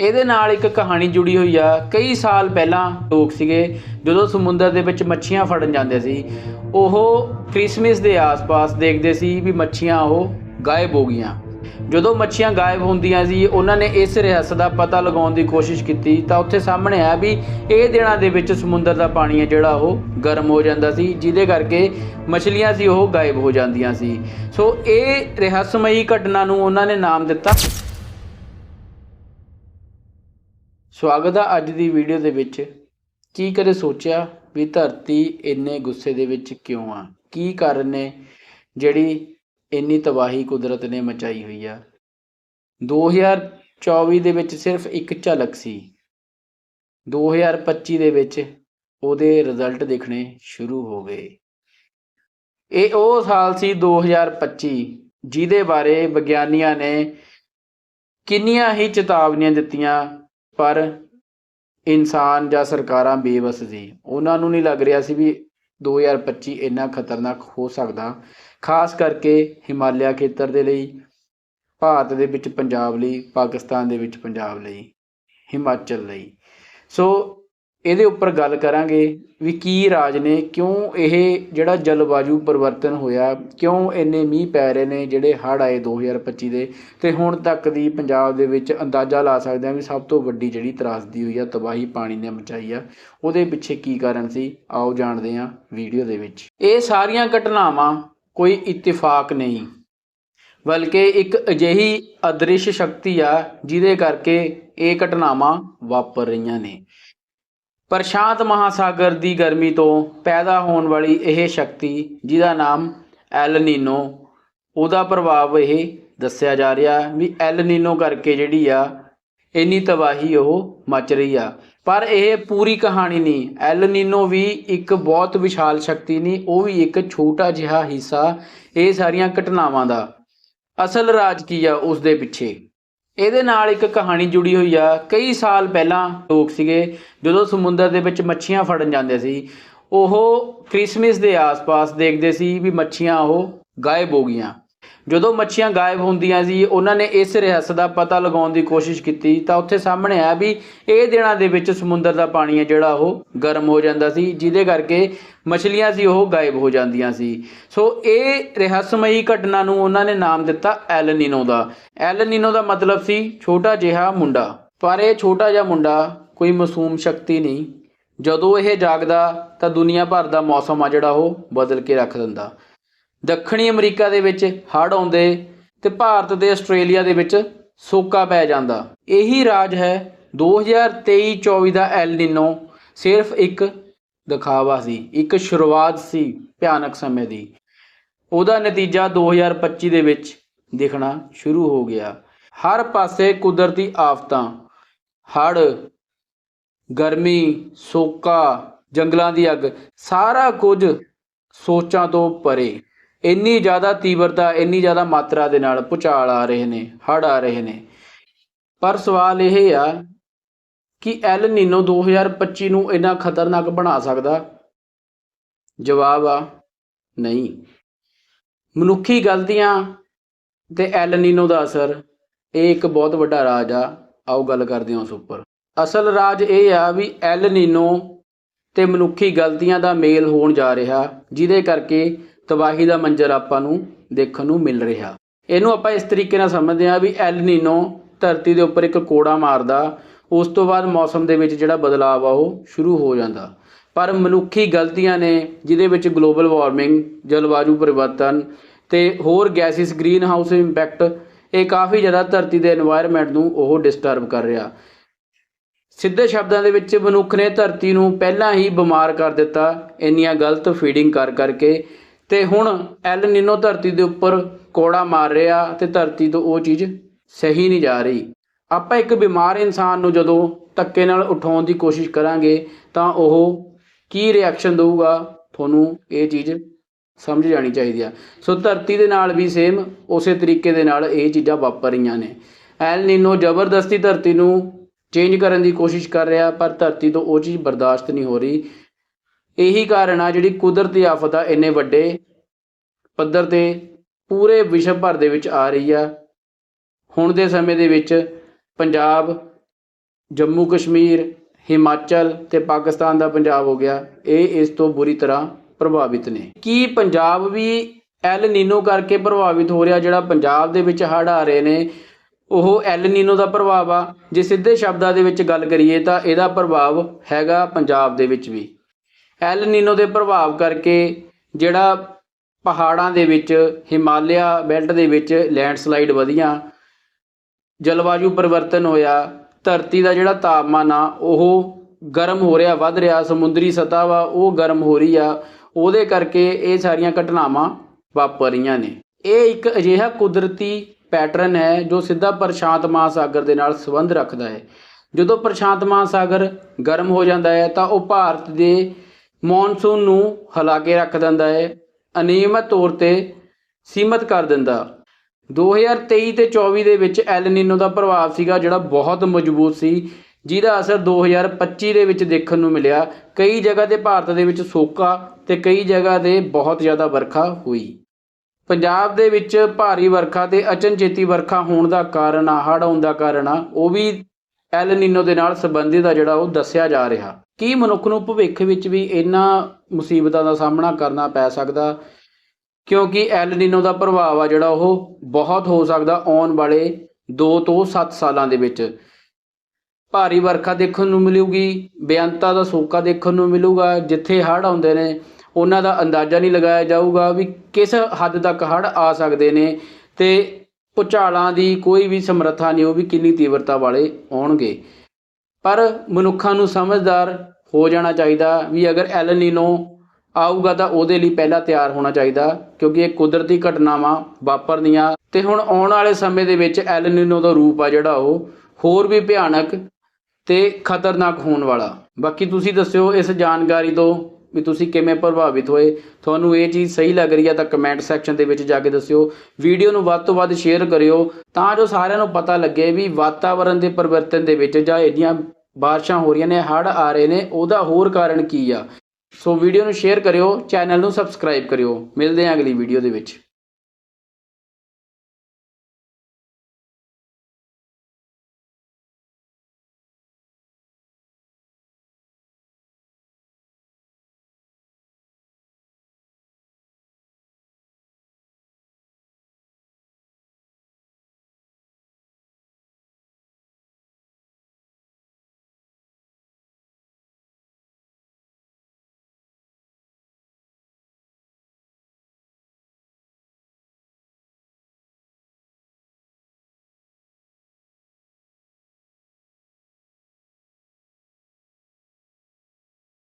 ਇਹਦੇ ਨਾਲ ਇੱਕ ਕਹਾਣੀ ਜੁੜੀ ਹੋਈ ਆ। ਕਈ ਸਾਲ ਪਹਿਲਾਂ ਲੋਕ ਸੀਗੇ, ਜਦੋਂ ਸਮੁੰਦਰ ਦੇ ਵਿੱਚ ਮੱਛੀਆਂ ਫੜਨ ਜਾਂਦੇ ਸੀ, ਉਹ ਕ੍ਰਿਸਮਸ ਦੇ ਆਸ-ਪਾਸ ਦੇਖਦੇ ਸੀ ਵੀ ਮੱਛੀਆਂ ਉਹ ਗਾਇਬ ਹੋ ਗਈਆਂ। ਜਦੋਂ ਮੱਛੀਆਂ ਗਾਇਬ ਹੁੰਦੀਆਂ ਸੀ, ਉਹਨਾਂ ਨੇ ਇਸ ਰਹੱਸ ਦਾ ਪਤਾ ਲਗਾਉਣ ਦੀ ਕੋਸ਼ਿਸ਼ ਕੀਤੀ, ਤਾਂ ਉੱਥੇ ਸਾਹਮਣੇ ਆਇਆ ਵੀ ਇਹ ਦਿਨਾਂ ਦੇ ਵਿੱਚ ਸਮੁੰਦਰ ਦਾ ਪਾਣੀ ਹੈ, ਜਿਹੜਾ ਉਹ ਗਰਮ ਹੋ ਜਾਂਦਾ ਸੀ, ਜਿਹਦੇ ਕਰਕੇ ਮੱਛਲੀਆਂ ਸੀ, ਉਹ ਗਾਇਬ ਹੋ ਜਾਂਦੀਆਂ ਸੀ। ਸੋ ਇਹ ਰਹੱਸਮਈ ਘਟਨਾ ਨੂੰ ਉਹਨਾਂ ਨੇ ਨਾਮ ਦਿੱਤਾ। ਸਵਾਗਤ ਆ ਅੱਜ ਦੀ ਵੀਡੀਓ ਦੇ ਵਿੱਚ। ਕੀ ਕਦੇ ਸੋਚਿਆ ਵੀ ਧਰਤੀ ਇੰਨੇ ਗੁੱਸੇ ਦੇ ਵਿੱਚ ਕਿਉਂ ਆ? ਕੀ ਕਾਰਨ ਨੇ ਜਿਹੜੀ ਇੰਨੀ ਤਬਾਹੀ ਕੁਦਰਤ ਨੇ ਮਚਾਈ ਹੋਈ ਆ? 2024 ਦੇ ਵਿੱਚ ਸਿਰਫ ਇੱਕ ਝਲਕ ਸੀ। 2025 ਦੇ ਵਿੱਚ ਉਹਦੇ ਰਿਜ਼ਲਟ ਦੇਖਣੇ ਸ਼ੁਰੂ ਹੋ ਗਏ। ਇਹ ਉਹ ਸਾਲ ਸੀ 2025 ਜਿਹਦੇ ਬਾਰੇ ਵਿਗਿਆਨੀਆਂ ਨੇ ਕਿੰਨੀਆਂ ਹੀ ਚੇਤਾਵਨੀਆਂ ਦਿੱਤੀਆਂ ਪਰ ਇਨਸਾਨ ਜਾਂ ਸਰਕਾਰਾਂ ਬੇਵਸ ਸੀ। ਉਹਨਾਂ ਨੂੰ ਨਹੀਂ ਲੱਗ ਰਿਹਾ ਸੀ ਵੀ 2025 ਇੰਨਾ ਖਤਰਨਾਕ ਹੋ ਸਕਦਾ। ਖਾਸ ਕਰਕੇ ਹਿਮਾਲਿਆ ਖੇਤਰ ਦੇ ਲਈ, ਭਾਰਤ ਦੇ ਵਿੱਚ ਪੰਜਾਬ ਲਈ, ਪਾਕਿਸਤਾਨ ਦੇ ਵਿੱਚ ਪੰਜਾਬ ਲਈ, ਹਿਮਾਚਲ ਲਈ। ਸੋ ਇਹਦੇ ਉੱਪਰ ਗੱਲ ਕਰਾਂਗੇ ਵੀ ਕੀ ਰਾਜ ਨੇ, ਕਿਉਂ ਇਹ ਜਿਹੜਾ ਜਲਵਾਯੂ ਪਰਿਵਰਤਨ ਹੋਇਆ, ਕਿਉਂ ਇੰਨੇ ਮੀਂਹ ਪੈ ਰਹੇ ਨੇ ਜਿਹੜੇ ਹੜ੍ਹ ਆਏ 2025 ਦੇ। ਤੇ ਹੁਣ ਤੱਕ ਦੀ ਪੰਜਾਬ ਦੇ ਵਿੱਚ ਅੰਦਾਜ਼ਾ ਲਾ ਸਕਦੇ ਹਾਂ ਵੀ ਸਭ ਤੋਂ ਵੱਡੀ ਜਿਹੜੀ ਤਰਾਸਦੀ ਹੋਈ ਆ, ਤਬਾਹੀ ਪਾਣੀ ਨੇ ਮਚਾਈ ਆ। ਉਹਦੇ ਪਿੱਛੇ ਕੀ ਕਾਰਨ ਸੀ? ਆਓ ਜਾਣਦੇ ਹਾਂ ਵੀਡੀਓ ਦੇ ਵਿੱਚ। ਇਹ ਸਾਰੀਆਂ ਘਟਨਾਵਾਂ ਕੋਈ ਇਤਫਾਕ ਨਹੀਂ, ਬਲਕਿ ਇੱਕ ਅਜਿਹੀ ਅਦ੍ਰਿਸ਼ ਸ਼ਕਤੀ ਆ ਜਿਹਦੇ ਕਰਕੇ ਇਹ ਘਟਨਾਵਾਂ ਵਾਪਰ ਰਹੀਆਂ ਨੇ। ਪ੍ਰਸ਼ਾਂਤ ਮਹਾਸਾਗਰ ਦੀ ਗਰਮੀ ਤੋਂ ਪੈਦਾ ਹੋਣ ਵਾਲੀ ਇਹ ਸ਼ਕਤੀ, ਜਿਹਦਾ ਨਾਮ ਐਲ ਨੀਨੋ, ਉਹਦਾ ਪ੍ਰਭਾਵ ਇਹ ਦੱਸਿਆ ਜਾ ਰਿਹਾ ਵੀ ਐਲ ਨੀਨੋ ਕਰਕੇ ਜਿਹੜੀ ਆ, ਇੰਨੀ ਤਬਾਹੀ ਉਹ ਮਚ ਰਹੀ ਆ। ਪਰ ਇਹ ਪੂਰੀ ਕਹਾਣੀ ਨਹੀਂ, ਐਲ ਨੀਨੋ ਵੀ ਇੱਕ ਬਹੁਤ ਵਿਸ਼ਾਲ ਸ਼ਕਤੀ ਨਹੀਂ, ਉਹ ਵੀ ਇੱਕ ਛੋਟਾ ਜਿਹਾ ਹਿੱਸਾ ਇਹ ਸਾਰੀਆਂ ਘਟਨਾਵਾਂ ਦਾ। ਅਸਲ ਰਾਜ ਕੀ ਆ ਉਸ ਦੇ ਪਿੱਛੇ? ਇਹਦੇ ਨਾਲ ਇੱਕ ਕਹਾਣੀ ਜੁੜੀ ਹੋਈ ਆ। ਕਈ ਸਾਲ ਪਹਿਲਾਂ ਲੋਕ ਸੀਗੇ, ਜਦੋਂ ਸਮੁੰਦਰ ਦੇ ਵਿੱਚ ਮੱਛੀਆਂ ਫੜਨ ਜਾਂਦੇ ਸੀ, ਉਹ ਕ੍ਰਿਸਮਸ ਦੇ ਆਸ-ਪਾਸ ਦੇਖਦੇ ਸੀ ਵੀ ਮੱਛੀਆਂ ਉਹ ਗਾਇਬ ਹੋ ਗਈਆਂ। ਜਦੋਂ ਮੱਛੀਆਂ ਗਾਇਬ ਹੁੰਦੀਆਂ ਸੀ, ਉਹਨਾਂ ਨੇ ਇਸ ਰਹੱਸ ਦਾ ਪਤਾ ਲਗਾਉਣ ਦੀ ਕੋਸ਼ਿਸ਼ ਕੀਤੀ ਤਾਂ ਉੱਥੇ ਸਾਹਮਣੇ ਆਇਆ ਵੀ ਇਹ ਦਿਨਾਂ ਦੇ ਵਿੱਚ ਸਮੁੰਦਰ ਦਾ ਪਾਣੀ ਹੈ, ਜਿਹੜਾ ਉਹ ਗਰਮ ਹੋ ਜਾਂਦਾ ਸੀ, ਜਿਹਦੇ ਕਰਕੇ ਮੱਛਲੀਆਂ ਸੀ, ਉਹ ਗਾਇਬ ਹੋ ਜਾਂਦੀਆਂ ਸੀ। ਸੋ ਇਹ ਰਹੱਸਮਈ ਘਟਨਾ ਨੂੰ ਉਹਨਾਂ ਨੇ ਨਾਮ ਦਿੱਤਾ ਐਲ ਨੀਨੋ ਦਾ। ਐਲ ਨੀਨੋ ਦਾ ਮਤਲਬ ਸੀ ਛੋਟਾ ਜਿਹਾ ਮੁੰਡਾ। ਪਰ ਇਹ ਛੋਟਾ ਜਿਹਾ ਮੁੰਡਾ ਕੋਈ ਮਾਸੂਮ ਸ਼ਕਤੀ ਨਹੀਂ। ਜਦੋਂ ਇਹ ਜਾਗਦਾ ਤਾਂ ਦੁਨੀਆ ਭਰ ਦਾ ਮੌਸਮ ਆ ਜਿਹੜਾ ਉਹ ਬਦਲ ਕੇ ਰੱਖ ਦਿੰਦਾ। ਦੱਖਣੀ ਅਮਰੀਕਾ ਦੇ ਵਿੱਚ ਹੜ੍ਹ ਆਉਂਦੇ ਤੇ ਭਾਰਤ ਦੇ ਆਸਟ੍ਰੇਲੀਆ ਦੇ ਵਿੱਚ ਸੋਕਾ ਪੈ ਜਾਂਦਾ। ਇਹੀ ਰਾਜ ਹੈ 2023-24 ਦਾ ਐਲ ਨੀਨੋ। ਸਿਰਫ ਇੱਕ ਦਿਖਾਵਾ ਸੀ, ਇੱਕ ਸ਼ੁਰੂਆਤ ਸੀ ਭਿਆਨਕ ਸਮੇਂ ਦੀ। ਉਹਦਾ ਨਤੀਜਾ 2025 ਦੇ ਵਿੱਚ ਦਿਖਣਾ ਸ਼ੁਰੂ ਹੋ ਗਿਆ। ਹਰ ਪਾਸੇ ਕੁਦਰਤੀ ਆਫਤਾਂ, ਹੜ੍ਹ, ਗਰਮੀ, ਸੋਕਾ, ਜੰਗਲਾਂ ਦੀ ਅੱਗ, ਸਾਰਾ ਕੁਝ ਸੋਚਾਂ ਤੋਂ ਪਰੇ। ਇੰਨੀ ਜ਼ਿਆਦਾ ਤੀਬਰਤਾ, ਇੰਨੀ ਜ਼ਿਆਦਾ ਮਾਤਰਾ ਦੇ ਨਾਲ ਭੁਚਾਲ ਆ ਰਹੇ ਨੇ, ਹੜ੍ਹ ਆ ਰਹੇ ਨੇ। ਪਰ ਸਵਾਲ ਇਹ ਆ ਕਿ ਐਲ ਨੀਨੋ 2025 ਨੂੰ ਇੰਨਾ ਖਤਰਨਾਕ ਬਣਾ ਸਕਦਾ? ਜਵਾਬ ਆ, ਨਹੀਂ। ਮਨੁੱਖੀ ਗਲਤੀਆਂ ਤੇ ਐਲ ਨੀਨੋ ਦਾ ਅਸਰ, ਇਹ ਇੱਕ ਬਹੁਤ ਵੱਡਾ ਰਾਜ ਆ। ਆਓ ਗੱਲ ਕਰਦੇ ਹਾਂ ਉਸ ਉੱਪਰ। ਅਸਲ ਰਾਜ ਇਹ ਆ ਵੀ ਐਲ ਨੀਨੋ ਤੇ ਮਨੁੱਖੀ ਗਲਤੀਆਂ ਦਾ ਮੇਲ ਹੋਣ ਜਾ ਰਿਹਾ, ਜਿਹਦੇ ਕਰਕੇ ਤਬਾਹੀ ਦਾ ਮੰਜ਼ਰ ਆਪਾਂ ਨੂੰ ਦੇਖਣ ਨੂੰ ਮਿਲ ਰਿਹਾ। ਇਹਨੂੰ ਆਪਾਂ ਇਸ ਤਰੀਕੇ ਨਾਲ ਸਮਝਦੇ ਹਾਂ ਵੀ ਐਲ ਨੀਨੋ ਧਰਤੀ ਦੇ ਉੱਪਰ ਇੱਕ ਕੋੜਾ ਮਾਰਦਾ, ਉਸ ਤੋਂ ਬਾਅਦ ਮੌਸਮ ਦੇ ਵਿੱਚ ਜਿਹੜਾ ਬਦਲਾਅ ਆ ਉਹ ਸ਼ੁਰੂ ਹੋ ਜਾਂਦਾ। ਪਰ ਮਨੁੱਖੀ ਗਲਤੀਆਂ ਨੇ, ਜਿਹਦੇ ਵਿੱਚ ਗਲੋਬਲ ਵਾਰਮਿੰਗ ਜਲਵਾਯੂ ਪਰਿਵਰਤਨ ਤੇ ਹੋਰ ਗੈਸਿਸ ਗ੍ਰੀਨ ਹਾਊਸ ਇੰਪੈਕਟ ਇਹ ਕਾਫੀ ਜ਼ਿਆਦਾ ਧਰਤੀ ਦੇ এনवायरमेंट ਨੂੰ ਉਹ ਡਿਸਟਰਬ ਕਰ ਰਿਹਾ। ਸਿੱਧੇ ਸ਼ਬਦਾਂ ਦੇ ਵਿੱਚ ਮਨੁੱਖ ਨੇ ਧਰਤੀ ਨੂੰ ਪਹਿਲਾਂ ਹੀ ਬਿਮਾਰ ਕਰ ਦਿੱਤਾ, ਇੰਨੀਆਂ ਗਲਤ ਫੀਡਿੰਗ ਕਰ ਕਰਕੇ ਤੇ ਹੁਣ ਐਲ ਨੀਨੋ ਧਰਤੀ ਦੇ ਉੱਪਰ ਕੋੜਾ ਮਾਰ ਰਿਹਾ ਤੇ ਧਰਤੀ ਤੋਂ ਉਹ ਚੀਜ਼ ਸਹੀ ਨਹੀਂ ਜਾ ਰਹੀ। ਆਪਾਂ ਇੱਕ ਬਿਮਾਰ ਇਨਸਾਨ ਨੂੰ ਜਦੋਂ ਧੱਕੇ ਨਾਲ ਉਠਾਉਣ ਦੀ ਕੋਸ਼ਿਸ਼ ਕਰਾਂਗੇ ਤਾਂ ਉਹ ਕੀ ਰਿਐਕਸ਼ਨ ਦੇਊਗਾ, ਤੁਹਾਨੂੰ ਇਹ ਚੀਜ਼ ਸਮਝ ਜਾਣੀ ਚਾਹੀਦੀ ਆ। ਸੋ ਧਰਤੀ ਦੇ ਨਾਲ ਵੀ ਸੇਮ ਉਸੇ ਤਰੀਕੇ ਦੇ ਨਾਲ ਇਹ ਚੀਜ਼ਾਂ ਵਾਪਰ ਰਹੀਆਂ ਨੇ। ਐਲ ਨੀਨੋ ਜ਼ਬਰਦਸਤੀ ਧਰਤੀ ਨੂੰ ਚੇਂਜ ਕਰਨ ਦੀ ਕੋਸ਼ਿਸ਼ ਕਰ ਰਿਹਾ, ਪਰ ਧਰਤੀ ਤੋਂ ਉਹ ਚੀਜ਼ ਬਰਦਾਸ਼ਤ ਨਹੀਂ ਹੋ ਰਹੀ। ਇਹੀ ਕਾਰਨ ਆ ਜਿਹੜੀ ਕੁਦਰਤੀ ਆਫਤ ਆ, ਇੰਨੇ ਵੱਡੇ ਪੱਧਰ ਤੇ ਪੂਰੇ ਵਿਸ਼ਵ ਭਰ ਦੇ ਵਿੱਚ ਆ ਰਹੀ ਆ। ਹੁਣ ਦੇ ਸਮੇਂ ਦੇ ਵਿੱਚ ਪੰਜਾਬ, ਜੰਮੂ ਕਸ਼ਮੀਰ, ਹਿਮਾਚਲ ਤੇ ਪਾਕਿਸਤਾਨ ਦਾ ਪੰਜਾਬ ਹੋ ਗਿਆ, ਇਹ ਇਸ ਤੋਂ ਬੁਰੀ ਤਰ੍ਹਾਂ ਪ੍ਰਭਾਵਿਤ ਨੇ। ਕੀ ਪੰਜਾਬ ਵੀ ਐਲ ਨੀਨੋ ਕਰਕੇ ਪ੍ਰਭਾਵਿਤ ਹੋ ਰਿਹਾ, ਜਿਹੜਾ ਪੰਜਾਬ ਦੇ ਵਿੱਚ ਹੜ੍ਹ ਆ ਰਹੇ ਨੇ, ਉਹ ਐਲ ਨੀਨੋ ਦਾ ਪ੍ਰਭਾਵ ਆ? ਜੇ ਸਿੱਧੇ ਸ਼ਬਦਾਂ ਦੇ ਵਿੱਚ ਗੱਲ ਕਰੀਏ ਤਾਂ ਇਹਦਾ ਪ੍ਰਭਾਵ ਹੈਗਾ ਪੰਜਾਬ ਦੇ ਵਿੱਚ ਵੀ। ਐਲ ਨੀਨੋ ਦੇ ਪ੍ਰਭਾਵ ਕਰਕੇ ਜਿਹੜਾ ਪਹਾੜਾਂ ਦੇ ਵਿੱਚ, ਹਿਮਾਲਿਆ ਬੈਲਟ ਦੇ ਵਿੱਚ ਲੈਂਡਸਲਾਈਡ ਵਧੀਆਂ, ਜਲਵਾਯੂ ਪਰਿਵਰਤਨ ਹੋਇਆ, ਧਰਤੀ ਦਾ ਜਿਹੜਾ ਤਾਪਮਾਨ ਆ, ਉਹ ਗਰਮ ਹੋ ਰਿਹਾ, ਵੱਧ ਰਿਹਾ, ਸਮੁੰਦਰੀ ਸਤ੍ਹਾ ਵਾ, ਉਹ ਗਰਮ ਹੋ ਰਹੀ ਆ, ਉਹਦੇ ਕਰਕੇ ਇਹ ਸਾਰੀਆਂ ਘਟਨਾਵਾਂ ਵਾਪਰ ਰਹੀਆਂ ਨੇ। ਇਹ ਇੱਕ ਅਜਿਹਾ ਕੁਦਰਤੀ ਪੈਟਰਨ ਹੈ, ਜੋ ਸਿੱਧਾ ਪ੍ਰਸ਼ਾਂਤ ਮਹਾਸਾਗਰ ਦੇ ਨਾਲ ਸੰਬੰਧ ਰੱਖਦਾ ਹੈ। ਜਦੋਂ ਪ੍ਰਸ਼ਾਂਤ ਮਹਾਸਾਗਰ ਗਰਮ ਹੋ ਜਾਂਦਾ ਹੈ, ਤਾਂ ਉਹ ਭਾਰਤ ਦੇ ਮੌਨਸੂਨ ਨੂੰ ਹਿਲਾ ਕੇ ਰੱਖ ਦਿੰਦਾ ਹੈ ਅਨਿਯਮਿਤ ਤੌਰ ਤੇ ਸੀਮਤ ਕਰ ਦਿੰਦਾ। 2023 ਤੇ 24 ਦੇ ਵਿੱਚ ਐਲ ਨੀਨੋ ਦਾ ਪ੍ਰਭਾਵ ਸੀਗਾ, ਜਿਹੜਾ ਬਹੁਤ ਮਜ਼ਬੂਤ ਸੀ, ਜਿਹਦਾ ਅਸਰ 2025 ਦੇ ਵਿੱਚ ਦੇਖਣ ਨੂੰ ਮਿਲਿਆ। ਕਈ ਜਗ੍ਹਾ ਤੇ ਭਾਰਤ ਦੇ ਵਿੱਚ ਸੋਕਾ ਤੇ ਕਈ ਜਗ੍ਹਾ ਤੇ ਬਹੁਤ ਜ਼ਿਆਦਾ ਵਰਖਾ ਹੋਈ। ਪੰਜਾਬ ਦੇ ਵਿੱਚ ਭਾਰੀ ਵਰਖਾ ਤੇ ਅਚਨਚੇਤੀ ਵਰਖਾ ਹੋਣ ਦਾ ਕਾਰਨ ਆ ਹੜ੍ਹ ਆਉਣ ਦਾ ਕਾਰਨ ਆ, ਉਹ ਵੀ ਐਲ ਨੀਨੋ ਦੇ ਨਾਲ ਸੰਬੰਧਿਤ ਆ, ਜਿਹੜਾ ਉਹ ਦੱਸਿਆ ਜਾ ਰਿਹਾ। ਕੀ ਮਨੁੱਖ ਨੂੰ ਭਵਿੱਖ ਵਿੱਚ ਵੀ ਇਹਨਾਂ ਮੁਸੀਬਤਾਂ ਦਾ ਸਾਹਮਣਾ ਕਰਨਾ ਪੈ ਸਕਦਾ? ਕਿਉਂਕਿ ਐਲ ਨੀਨੋ ਦਾ ਪ੍ਰਭਾਵ ਆ ਜਿਹੜਾ ਉਹ ਬਹੁਤ ਹੋ ਸਕਦਾ ਆਉਣ ਵਾਲੇ 2 ਤੋਂ 7 ਸਾਲਾਂ ਦੇ ਵਿੱਚ। ਭਾਰੀ ਵਰਖਾ ਦੇਖਣ ਨੂੰ ਮਿਲੂਗੀ, ਬੇਅੰਤਾ ਦਾ ਸੋਕਾ ਦੇਖਣ ਨੂੰ ਮਿਲੂਗਾ, ਜਿੱਥੇ ਹੜ੍ਹ ਆਉਂਦੇ ਨੇ, ਉਹਨਾਂ ਦਾ ਅੰਦਾਜ਼ਾ ਨਹੀਂ ਲਗਾਇਆ ਜਾਊਗਾ ਵੀ ਕਿਸ ਹੱਦ ਤੱਕ ਹੜ੍ਹ ਆ ਸਕਦੇ ਨੇ ਤੇ ਭੁਚਾਲਾਂ ਦੀ ਕੋਈ ਵੀ ਸਮਰੱਥਾ ਨਹੀਂ ਉਹ ਵੀ ਕਿੰਨੀ ਤੀਵਰਤਾ ਵਾਲੇ ਆਉਣਗੇ। ਪਰ ਮਨੁੱਖਾਂ ਨੂੰ ਸਮਝਦਾਰ ਹੋ ਜਾਣਾ ਚਾਹੀਦਾ ਵੀ ਅਗਰ ਐਲ ਨੀਨੋ ਆਊਗਾ ਤਾਂ ਉਹਦੇ ਲਈ ਪਹਿਲਾਂ ਤਿਆਰ ਹੋਣਾ ਚਾਹੀਦਾ, ਕਿਉਂਕਿ ਇਹ ਕੁਦਰਤੀ ਘਟਨਾਵਾਂ ਵਾਪਰਦੀਆਂ ਤੇ ਹੁਣ ਆਉਣ ਵਾਲੇ ਸਮੇਂ ਦੇ ਵਿੱਚ ਐਲ ਨੀਨੋ ਦਾ ਰੂਪ ਆ ਜਿਹੜਾ ਉਹ ਹੋਰ ਵੀ ਭਿਆਨਕ ਤੇ ਖਤਰਨਾਕ ਹੋਣ ਵਾਲਾ। ਬਾਕੀ ਤੁਸੀਂ ਦੱਸਿਓ ਇਸ ਜਾਣਕਾਰੀ ਤੋਂ ਵੀ ਤੁਸੀਂ ਕਿਵੇਂ ਪ੍ਰਭਾਵਿਤ ਹੋਏ। ਤੁਹਾਨੂੰ ਇਹ ਚੀਜ਼ ਸਹੀ ਲੱਗ ਰਹੀ ਹੈ ਤਾਂ ਕਮੈਂਟ ਸੈਕਸ਼ਨ ਦੇ ਵਿੱਚ ਜਾ ਕੇ ਦੱਸਿਓ। ਵੀਡੀਓ ਨੂੰ ਵੱਧ ਤੋਂ ਵੱਧ ਸ਼ੇਅਰ ਕਰਿਓ ਤਾਂ ਜੋ ਸਾਰਿਆਂ ਨੂੰ ਪਤਾ ਲੱਗੇ ਵੀ ਵਾਤਾਵਰਣ ਦੇ ਪਰਿਵਰਤਨ ਦੇ ਵਿੱਚ ਜਾਂ ਇਹਦੀਆਂ ਬਾਰਿਸ਼ਾਂ ਹੋ ਰਹੀਆਂ ਨੇ, ਹੜ੍ਹ ਆ ਰਹੇ ਨੇ, ਉਹਦਾ ਹੋਰ ਕਾਰਨ ਕੀ ਆ? ਸੋ ਵੀਡੀਓ ਨੂੰ ਸ਼ੇਅਰ ਕਰਿਓ ਚੈਨਲ ਨੂੰ ਸਬਸਕ੍ਰਾਈਬ ਕਰਿਓ। ਮਿਲਦੇ ਹਾਂ ਅਗਲੀ ਵੀਡੀਓ ਦੇ ਵਿੱਚ।